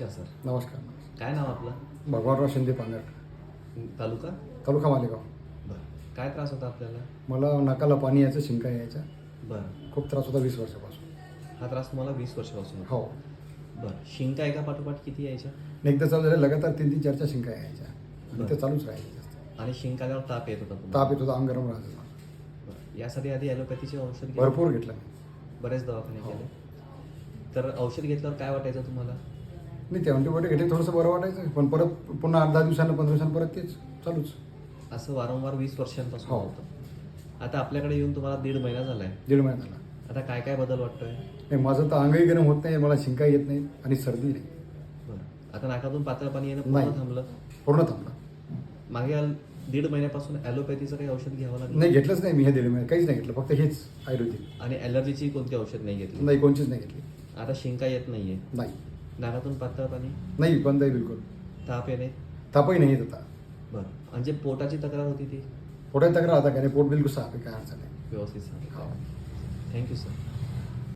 नमस्कार सर. नमस्कार. काय नाव आपलं? भगवानराव शिंदे पांगट तालुका? तालुका मालेगाव. बरं. काय त्रास होता आपल्याला? मला नाकाला पाणी यायचं शिंका यायचा बरं. खूप त्रास होता वीस वर्षापासून. हा त्रास तुम्हाला वीस वर्षापासून होता? हो. बरं. शिंका एका पाठोपाठ किती यायच्या? एकदा चालू झालं लगातार तीन तीन चार चार शिंका यायच्या. आणि ते. चालूच राहायचे जास्त आणि शिंक आल्यावर ताप येत होता तुम्हाला? ताप येत होता अंग गरम राहत होता. बरं. यासाठी आधी ॲलोपॅथीचे औषध घेतले? भरपूर घेतलं मी. बरेच दवाखाने हो. केले. तर औषध घेतल्यावर काय वाटायचं तुम्हाला? नाही ते अँटीबायोटिक घेतले थोडंसं बरं वाटायचं. पण परत पुन्हा आठ दहा दिवसानं पंधरा दिवसानं परत तेच चालूच. असं वारंवार वीस वर्षांपासून हो. होतं. आता आपल्याकडे येऊन तुम्हाला दीड महिना झालाय. दीड महिना झाला. आता काय काय बदल वाटतोय? नाही माझं तर अंगही गरम होत नाही मला शिंका येत नाही आणि सर्दी नाही. बरं. आता नाकातून पातळ पाणी येणं पूर्ण नाही. थांबलं? पूर्ण थांबला. मागे आल- दीड महिन्यापासून ॲलोपॅथीचं काही औषध घ्यावं लागलं? नाही घेतलंच नाही मी हे दीड महिने काहीच नाही घेतलं फक्त हेच आयुर्वेदिक. आणि ॲलर्जीची कोणती औषध नाही घेतली? नाही कोणचीच नाही घेतली. आता शिंका येत नाहीये. नाही. नाकातून पातळ पाणी नाही बंद आहे बिलकुल. ताप येणे तापही नाही येत आता. बरं. आणि जे पोटाची तक्रार होती ती? पोटात तक्रार आता काय नाही पोट बिलकुल साफ आहे काय अडचण नाही. व्यवस्थित सांगा हो. Thank you sir.